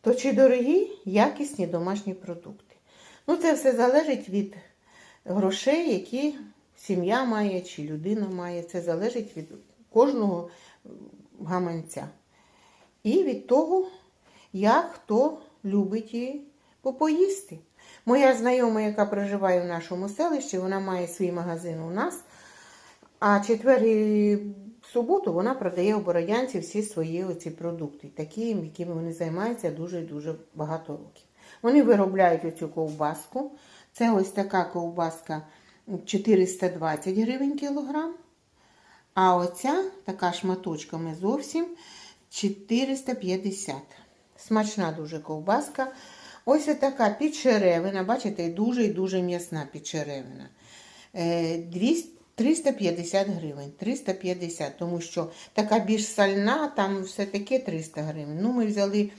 то чи дорогі якісні домашні продукти. Ну, це все залежить від грошей, які сім'я має чи людина має. Це залежить від кожного гаманця. І від того, як хто любить її попоїсти. Моя знайома, яка проживає в нашому селищі, вона має свій магазин у нас. А четвер і суботу вона продає у Бородянці всі свої оці продукти, такі, якими вони займаються дуже дуже багато років. Вони виробляють оцю ковбаску. Це ось така ковбаска 420 гривень кілограм. А оця така шматочками зовсім 450. Смачна дуже ковбаска. Ось така підчеревина, бачите, дуже і дуже м'ясна підчеревина. Е, 200 350 гривень. 350, тому що така більш сальна, там все таке 300 гривень. Ну, ми взяли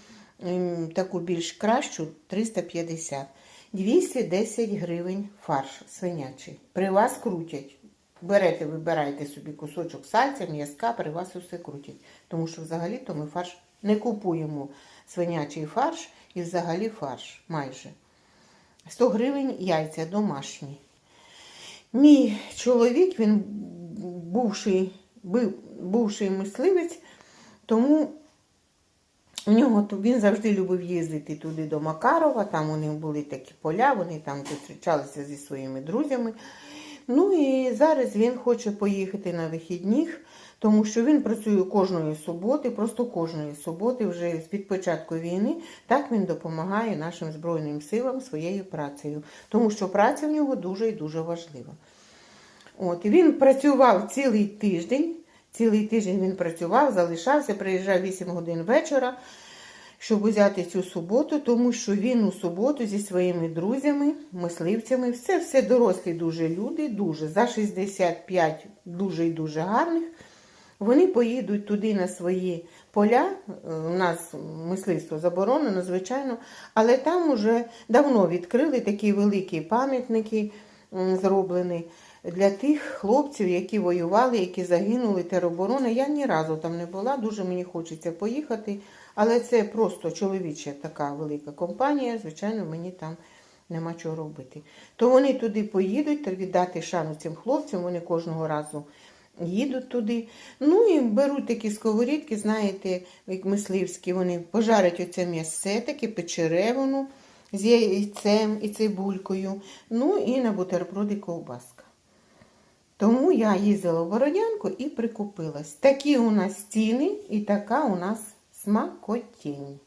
ем, таку більш кращу 350. 210 гривень фарш свинячий. При вас крутять. Берете, вибирайте собі кусочок сальця, м'язка, при вас усе крутять. Тому що взагалі-то ми фарш не купуємо свинячий фарш і взагалі фарш майже. 100 гривень яйця домашні. Мій чоловік, він бувший, бувший мисливець, тому у нього він завжди любив їздити туди до Макарова, там у них були такі поля, вони там зустрічалися зі своїми друзями. Ну і зараз він хоче поїхати на вихідних, тому що він працює кожної суботи, просто кожної суботи, вже від початку війни. Так він допомагає нашим Збройним силам своєю працею, тому що праця в нього дуже і дуже важлива. От, він працював цілий тиждень. Цілий тиждень він працював, залишався, приїжджав 8 годин вечора, щоб взяти цю суботу, тому що він у суботу зі своїми друзями, мисливцями, все все дорослі дуже люди, дуже за 65 дуже і дуже гарних. Вони поїдуть туди на свої поля. Е, У нас мисливство заборонено, звичайно, але там уже давно відкрили такі великі пам'ятники зроблені для тих хлопців, які воювали, які загинули тероборони. Я ні разу там не була, дуже мені хочеться поїхати, але це просто чоловіча така велика компанія. Звичайно, мені там нема чого робити. То вони туди поїдуть та віддати шану цим хлопцям. Вони кожного разу їдуть туди. Ну і беруть такі сковорідки, знаєте, як мисливські, вони пожарять оце м'ясце, таке печеревину з яйцем і цибулькою. Ну і на бутерброди ковбаска. Тому я їздила в Бородянку і прикупилась. Такі у нас ціни і така у нас смакотінь.